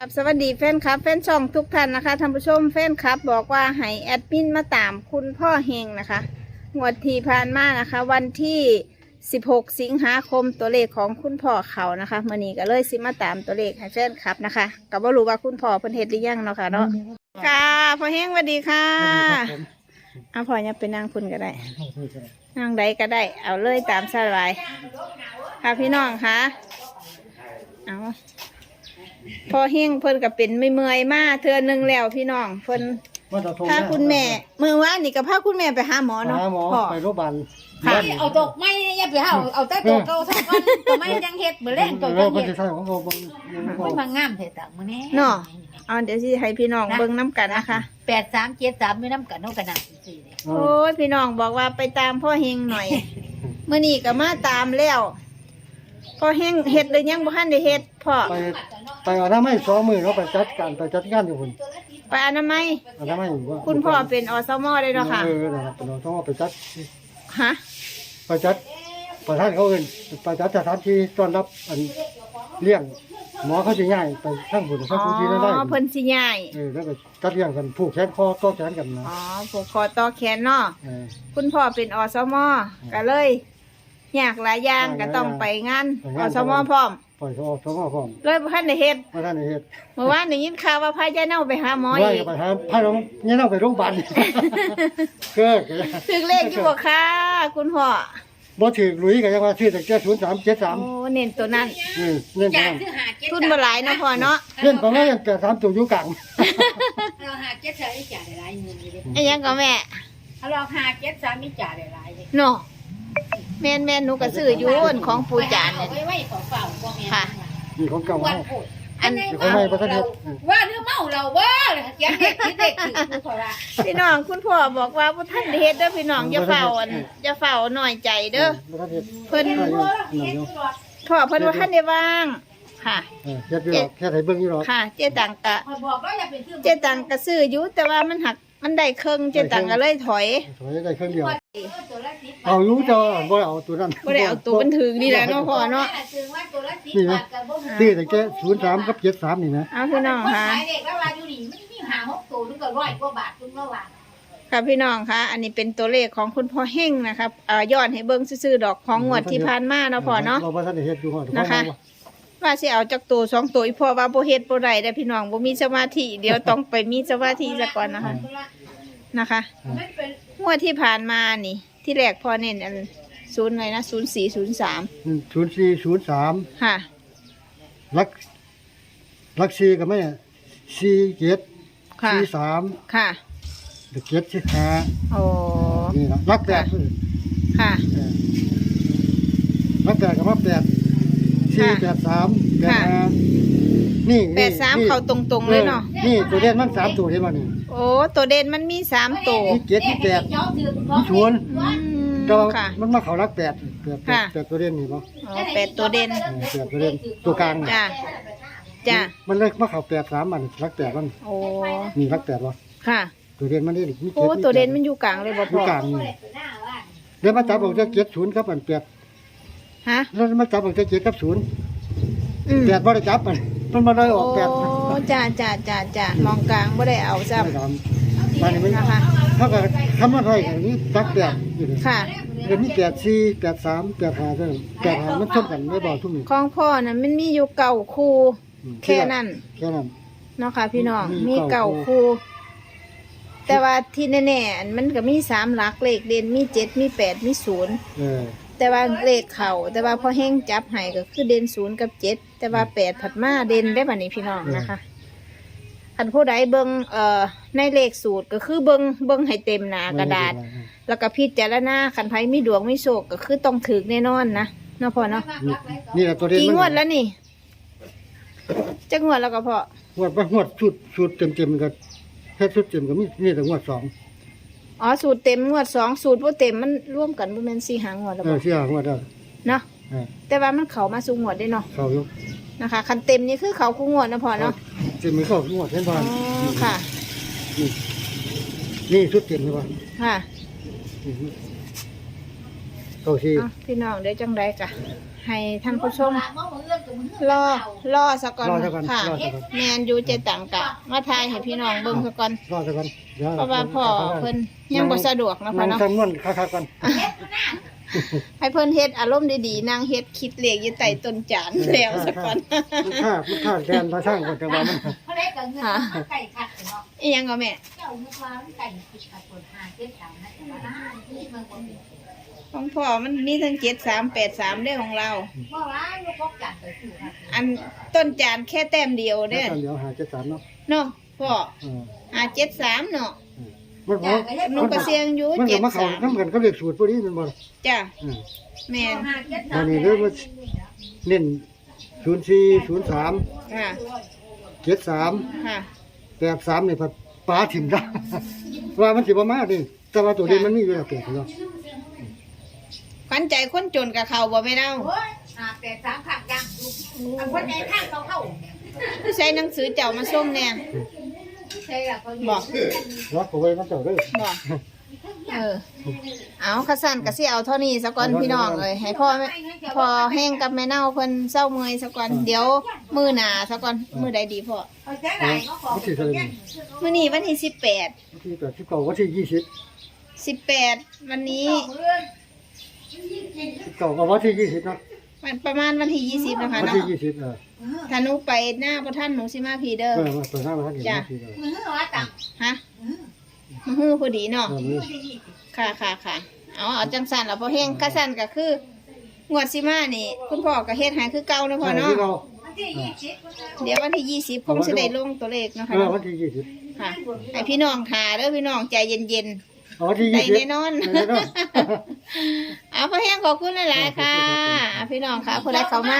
ครับสวัสดีแฟนคลับ แฟนช่องทุกท่านนะคะท่านผู้ชมแฟนคลับ บอกว่าให้แอดมินมาตามคุณพ่อเฮงนะคะงวดที่ผ่านมานะคะ วันที่ 16 สิงหาคมตัวเลขของคุณพ่อเขานะคะมื่อนี้ก็เลยสิมาตามตัวเลขให้แฟนคลับนะคะก็บ่รู้ว่าคุณพ่อเพิ่นเฮ็ดหรือยังเนาะค่ะเนาะค่ะพ่อเฮงสวัสดีค่ะเอาพ่อเนี่ยไปนั่งคุณก็ได้นั่งใดก็ได้ เอาเลยตามสบายค่ะพี่น้องค่ะเอา พอเฮงเพิ่นก็เป็นไม่เมื่อยๆมาเทื่อนึงแล้วพี่น้องเพิ่นพาคุณแม่มือว่านนี่ก็พาคุณแม่ไปหาหมอเนาะหาหมอพ่อ ไปโรงพยาบาลค่ะ เอาตกไม่อย่าไปเอาเอาแต่ตัวเก่าสักวันตัวไม่ยังเฮ็ดบ่แรงตัวเรายังเป็นเฮ็ดที่ใช่ของเราบางบางมันมางามเถิดต่างมื้อนี้เนาะ เอาเดี๋ยวสิให้พี่น้องเบิ่งน้กันนะคะ 8 3 7 3ไม่นำกันเนาะกันน่ะสิเด้ โอ้ยพี่น้องบอกว่าไปตามพ่อเฮงหน่อยมื้อนี้ก็มาตามแล้ว พ่อเฮงเฮ็ดเลยยังบ่ทันได้เฮ็ดพ่อไปไปเอาน้ำไม่สองมือเราไปจัดการไปจัดงานอยู่คนไปอนามัยเอาน้ำไม่อยู่ว่าคุณพ่อเป็นอสมได้เนาะค่ะเออนะครับเราต้องเอาไปจัดฮะไปจัดประธานเขาเอื่นไปจัดสถานที่ต้อนรับอันเลี้ยงหมอเขาจะง่ายไปทั้งบุญอ๋ทั้งผู้ที่ได้ได้อเพิ่นสิย้ายเออแล้วก็จัดเลี้ยงกันผูกแขนคอต่อแขนกันนะอ๋อผูกคอต่อแขนเนาะเออคุณพ่อเป็นอสมก็เลยอ ยากหลายอย่างก็ต้องไปงานไปองานสมพร้อมปล่อยเขาออกท้องพร้อมเลยบ่ทันได้เฮ็ดมาท่านได้เฮ็ดเมื่อวานได้ยินข่าวว่าพายายเน่าไปหาหมอไล่อีกไปหาพาน้องเนี่ยเราไปโรงพยาบาลเกิดถึงเลขอยู่บ่ค่ะคุณพ่อบ่ถือหลุยก็ยังว่าชื่อแต่แก่ศูนย์สามเจ็ดสามโอ้เน้นตัวนั้นอืมเล่นจากันกซื้อหาเจ็ดทุนบ่หลายเนาะพ่อเนาะเล่นของเราอย่างแต่สามตัวอยู่กลางเราหาเจ็ดใช้จ่ายได้หลายเงินเลยไอ้หยังก็แม่ถ้าเราหาเจ็ดสามนี่จ่ายได้หลายเลยเนาะ แม่นแม่นหนูก็ซื้ออยู่อันของปู่จานเนี่ยไว้ไว้เฝ้าๆบ่แม่นค่ะ นี่ของเก่าวันเฮาพูดอันไหนเดี๋ยวเขาไม่ประทับใจว่าเนื้อเมาเราว่าเขียนเด็กคิดเด็กถือกูเขาว่าพี่น้องคุณพ่อบอกว่าบ่ทันได้เฮ็ดเด้อพี่น้องอย่าเฝ้าอันอย่าเฝ้าน้อยใจเด้อ บ่ทันเฮ็ดเพิ่นได้อยู่นั่นอยู่พ่อเพิ่นว่าทันได้ว่างค่ะ เออเฮ็ดอยู่หรอกแค่ให้เบิ่งอยู่หรอกค่ะ เจ๊ตังกะคอยบอกว่าอย่าเป็นชื่อเจ๊ตังก็ซื้ออยู่แต่ว่ามันหัก มันได้ครึ่งเจ๊ตังก็เลยถอยถอยได้เครื่องเดียวตัวละสิบเอาอยู่แต่ว่าบ่ได้เอาตัวนั้นบ่ได้เอาตัวมันถึงนี่แหละเนาะพ่อเนาะซื้อว่าตัวละสิบบาทกับบ่นี่แต่แก่03กับ73นี่นะเอาพี่น้องคนค่ะขายเด็กแล้วว่าอยู่นี่มันมีหาหกตัวนึงก็ร้อยกว่าบาทนึงก็ว่าค่ะพี่น้องค่ะ อันนี้เป็นตัวเลขของคุณพ่อเฮงนะครับเอ่อย้อนให้เบิ่งซื่อๆดอกของงวดที่ผ่านมาเนาะพ่อเนาะเราบ่ทันได้เฮ็ดอยู่ฮอดนะคะ ว่าสิเอาจักตัวสองตัวอีพ่อว่าบ่เฮ็ดบ่ได้เด้อพี่น้องบ่มีสมาธิเดี๋ยวต้องไปมีสมาธิซะก่อนนะคะนะคะมันเป็นงวดที่ผ่านมานี่ ที่แรกพ่อเน้นอันศูนย์เลยนะ0403อืม0403ค่ะลักลัก4ก็ไม่4 7ค่ะ4 3ค่ะเด็กเจ็ดสิบห้าโอ้นี่นะรักแปดค่ะเออรักแปดกับรักแปด สี่แปดสามแปดห้านี่แปดสามเข้าตรงๆเลยเนาะออนี่ตัวเด่นมันสามตัวเห็นป่ะนี่โอ้ตัวเด่นมันมีสามตัวนี่เจ็ดนี่แปดย้อมถือนี่ชวนอืมก็ค่ะมันมาเขารักแปดแปดแปดค่ะแปดตัวเด่นนี่ป่ะอ๋อแปดตัวเด่นเออแปดตัวเด่นตัวกลางนี่จ้าจ้ามันเลยมาเขาแปดสามมันรักแปดมันโอ้นี่รักแปดป่ะค่ะ ตัวเด่นมันนี่มีโอ้จ็ตัวเด่นมันอยู่กลางเลยบ่อพ่ยู่อกลางนี่เดี๋ยวมาจับออกจากเจ็ดศูนย์ครับอันแปด ฮะแล้วมาจับออกจากเจ็ดกับศูนย์อืมแปดบ่ได้จับมันมันมาได้อโอ้อกแปดจ้าจ้าจ้าจ้ามองกลางบ่ได้เอาซ้ไม่ทำมันไม่ำนะคะ ถ้าเกิดทำอะไรอย่างนี้จักแปดอยู่เลยค่ะ เดี๋ยวนี้แปดสี่แปดสามแปดห้าเท่านั้นแปดห้ามันชนกันไม่บอกทุกนี้ของพ่อน่ะมันมีอยู่เก่าคู่แค่นั้นแค่นั้น เนาะค่ะพี่น้องมีมีเก่าเก่าคู่แต่ว่าที่แน่ๆอันมันก็มีสามหลักเลขเด่นมีเจ็ดมีแปดมีศูนย์เออ แต่ว่าเลขเขาแต่ว่าพอแห้งจับให้ก็คือเด่นศูนย์กับเจ็ดแต่ว่าแปดผัดมาเด่นได้บัดนี้พี่น้องนะคะอันผู้ใดเบิงเอ่อในเลขสูตรก็คือเบิงเบิงให้เต็มหนากระดาษ แล้วก็พิจารณาขันไผมีดวงมีโชคก็คือต้องถือแน่นอนนะเนาะพ่อเนาะนี่นี่แหละตัวเด่นกี่มันงวดแล้วนี่จะงวดแล้วก็พอ งวดไปงวดชุดชุดเต็มเต็มๆก็แค่ชุดเต็มก็มีนี่แต่งวดสอง อ๋อสูตรเต็มงวดสองสูตรบ่เต็มมันร่วมกันบ่แม่นสี่หางวดแล้วเอบ่อเสียงวดได้เนาะเออแต่ว่ามันเข้ามาสู่งวดได้เนาะเขาอยู่นะคะคันเต็มนี่คือเขาคู่งวดนะพ่อเนาะเต็มมือเขางวดเห็นอ๋ป่ะอค่ะ นี่นี่ชุดเต็มใช่ป่ะค่ะเก้าสี่เอาพี่น้องเดี๋ยวจังไดกะ ให้ท่านผู้ชมเมื่อมื้อเรื่องกับมื้อรอรอสักก่อนรอสักก่อนค่ะรอสักก่อน แมนอยู่เจตังกะมาทายให้พี่น้องเบิ่งสักก่อนรอสักก่อนดี๋ยวเพราะว่าพ่อเพิ่นยังบ่สะดวกเนาะนั่ค่ะงเนาะคำนวณคักๆกันให้เพิ่นเฮ็ดอารมณ์ดีๆนั่งเฮ็ดคิดเลขอยู่ใต้ต้นจานแล้วสักก่อนมันค่ามันค่าแทนมาสร้างก่อนจังว่ามันเขาเล็กกับเงินไก่ขัดเนาะอีหยังก็แม่เจ้านึกว่าไก่ผิดขัดปวดหาเจ็บสามนะแต่ว่าน้าที่มันบ่มี ของพ่อมันมีทั้ง7383ได้ของเรา เมื่อวานลูกพกจัดไปคือครับอันต้นจานแค่แต้มเดียวแล้วเด้อตอนเดี๋ยวหาเจ็ดสามเนาะเนาะพ่อเอออ่าเจ็ดสามเนาะมันบ่หนูก็เสียงอยู่มันเจ็ก็ดมาเข้าสามนำกันก็เรียกสูตรพวกนี้มันบ่จ้ะอืมแม่นหาเจ็ดวันนี้เริ่มมา เน้น04 03ค่ะ73ค่ะ83นี่พัดปลาถิ่มได้ ว่ามันสิบ่มาดิแต่ว่าตัวนี้มันมีอยู่แล้วแปลกเนาะ ขวัญใจคนจนกับเขาบ่ไม่เน่าโอ้ยหาแต่สามขับยังอันคนใจข้างเขาเข้าใช้หนังสือเจ้ามาส่งเนี่ยใช่ละเขาบอกล็อกเอาไว้มันเจ้าเด้อบอกเออ เอาขะสั่นกะสิเอาเท่านี้ซะก่อนพี่น้องเลยให้พ่อแม่พอแห้งกับแม่เน่าเพิ่นเศร้าเมื่อยซะก่อนเดี๋ยวมื้อหน้าซะก่อนมื้อใดดีพ่อเขาใจไหนเขาขอวันที่เท่าไหร่นี่มื้อนี้วันที่สิบแปดวันที่8 19วันที่20สิบแปดวันนี้ 19ก็วันที่20เนาะมันประมาณวันที่ยี่สิบนะคะวันเนาะที่20เออถ้าหนูไปหน้าพระท่านหนูสิมาพีเด้อเออมาเปิดหน้ามาท่านเห็นจ้ะทีเดียวมือว่าตังฮะมาฮื้อพอดีเนาะ เออมือค่ะค่ะค่ะเอาเอาจังสันแล้วพอเฮงกะสันก็คืองวดสิมานี่ คุณพ่อก็เฮ็ดใหายคือเก่าเนาะพ่อเนาะที่เราวันที่ยี่สิบเดี๋ยววันที่ยี่สิบคงสิได้ลงตัวเลขเนาะเอค่ะอเนาะวันที่ยี่สิบค่ะให้พี่น้องทาเด้อพี่น้องใจเย็นเอาวันที่ๆได้ยี่สิบแน่นอน ได้แน่นอน เอาพอเฮงขอบคุณหลายๆค่ะอะพี่น้องค่ะผู้ใดเข้ามา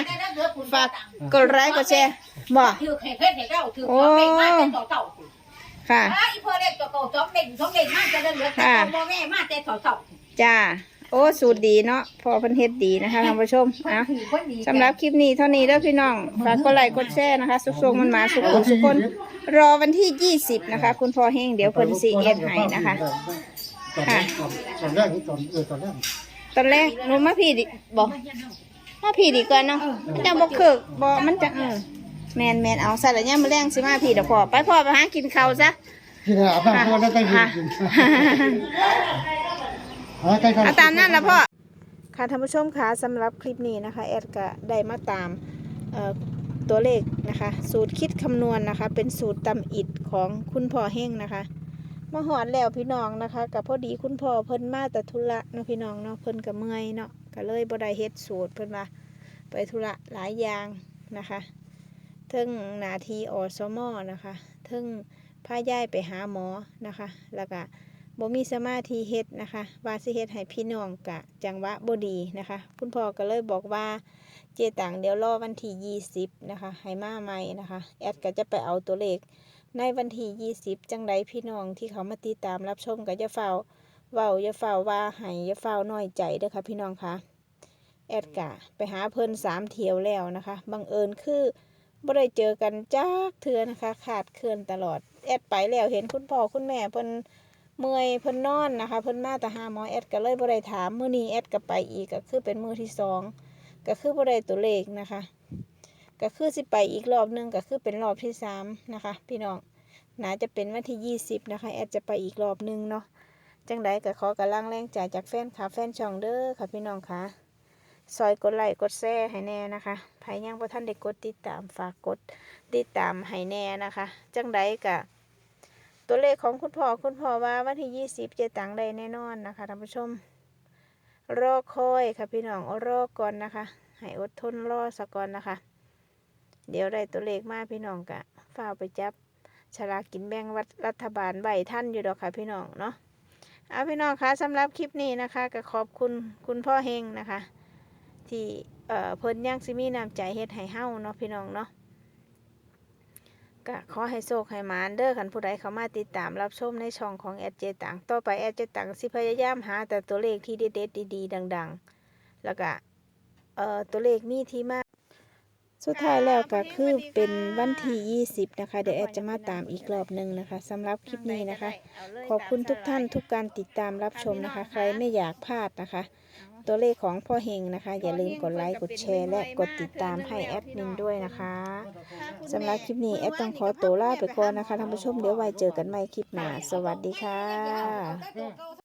ฝากกดไลค์กดแชร์บ่ ถือเข็ดเข็ดเก่าถือของเด็กมาแต่ต่อเต่าค่ะอ้อีพ่อเด็กตัวเก่าสองเด็กสองเด็กมาจะได้เหลือแต่พ่อแม่มาแต่ต่อเต่าจ้า โอ้สูตรดีเนาะพอเพิ่นเฮ็ดดีนะคะท่านผู้ชมอะถือคนดีสำหรับคลิปนี้เท่านี้เด้อพี่น้องฝากกดไลค์กดแชร์นะคะ สุกๆมันมาสุกๆสุกคนรอวันที่ 20 นะคะ คุณพ่อเฮงเดี๋ยวเพิ่นสิเอ็ดให้นะคะ ตอนตอนแรกนี่ตอนเออตอนแรกตอนแรกหนูมาพี่ดิบอกมาพี่ดีกว่าเนาะมันจะบ่เคิกบ่มันจะเออแมนแมนเอาซะแล้วเนี่ยมาแรงสิมาพี่เดี๋ยวพ่อไปพ่อไปหากินข้าวซะที่ไหนอาบน้ำตัวนั้นก็ยืนกินหาใกล้ๆเอาตามนั้นละพ่อค่ะท่านผู้ชมคะสำหรับคลิปนี้นะคะ แอดก็ได้มาตามเอ่อตัวเลขนะคะ สูตรคิดคำนวณนะคะ เป็นสูตรตำอิดของคุณพ่อเฮงนะคะ มาหอดแล้วพี่น้องนะคะกับพอดีคุณพ่อเพิ่นมาแต่ธุระเนาะพี่น้องเนาะเพิ่นก็เมื่อยเนาะก็เลยบ่ได้เฮ็ดสูตรเพิ่นว่าไปธุระหลายอย่างนะคะเทิงนาทีอสมอนะคะเทิงพาย่ายไปหาหมอนะคะ แล้วก็บ่มีสมาธิเฮ็ดนะคะว่าสิเฮ็ดให้พี่น้องกะจังหวะบ่ดีนะคะ คุณพ่อก็เลยบอกว่าเจตังเดี๋ยวรอวันที่20นะคะให้มาใหม่นะคะ แอดก็จะไปเอาตัวเลข ในวันที่20 จังใดพี่น้องที่เขามาติดตามรับชมก็จะเฝ้าเว้าอย่าเฝ้าว่าให้อย่าเฝ้าน้อยใจเด้อค่ะพี่น้องคะแอดกะไปหาเพิ่นสามเที่ยวแล้วนะคะบังเอิญคือบ่ได้เจอกันจักเทือนะคะ ขาดเคลื่อนตลอดแอดไปแล้วเห็นคุณพ่อคุณแม่เพิ่นเมื่อยเพิ่นนอนนะคะเพิ่นมาแต่หาหมอแอดก็เลยบ่ได้ถามมื้อนี้แอดก็ไปอีกก็คือเป็นมื้อที่สองก็คือบ่ได้ตัวเลขนะคะ ก็คือสิไปอีกรอบหนึงก็คือเป็นรอบที่สามนะคะ พี่น้องน่าจะเป็นวันที่ยี่สิบนะคะ แอดจะไปอีกรอบหนึงเนาะจังใดก็ขอกำลังแรงใจจากแฟนคลับแฟนช่องเด้อค่ะพี่น้องค่ะซอยกดไลค์กดแชร์ให้แน่นะคะใครยังบ่ทันได้กดติดตามฝากกดติดตามให้แน่นะคะ จังใดก็ตัวเลขของคุณพ่อคุณพ่อว่าวันที่ยี่สิบเจตังได้แน่นอนนะคะท่านผู้ชม รอคอยค่ะพี่น้องรอก่อนนะคะ ให้อดทนรอสักก่อนนะคะ เดี๋ยวได้ตัวเลขมาพี่น้องกะฝ้าไปจับฉลากกินแบ่งวัดรัฐบาลใบท่านอยู่ดอกค่ะพี่น้องเนาะเอาพี่น้องคะสำหรับคลิปนี้นะคะก็ขอบคุณคุณพ่อเฮงนะคะ ที่เอ่อเพิ่นย่างซิมีน้ำใจเฮ็ดให้เฮ้าเนาะพี่น้องเนาะก็ขอให้โชคให้หมานเด้อคันผู้ใดเข้ามาติดตามรับชมในช่องของแอดเจตังต่อไปแอดเจตังสิพยายามหาแต่ตัวเลขที่เด็ดๆดีๆ ดัง ๆ แล้วก็เอ่อตัวเลขมีที่มา สุดท้ายแล้วก็คือเป็นวันที่20 นะคะ เดี๋ยวแอดจะมาตามอีกรอบหนึ่งนะคะสำหรับคลิปนี้นะคะ ขอบคุณทุกท่านทุกการติดตามรับชมนะคะ ใครไม่อยากพลาดนะคะ ตัวเลขของพ่อเฮงนะคะ อย่าลืมกดไลค์กดแชร์ และกดติดตามให้แอดมินด้วยนะคะสำหรับคลิปนี้แอดต้องขอตัวลาไปก่อนนะคะท่านผู้ชมเดี๋ยวไว้เจอกันใหม่คลิปหน้าสวัสดีค่ะ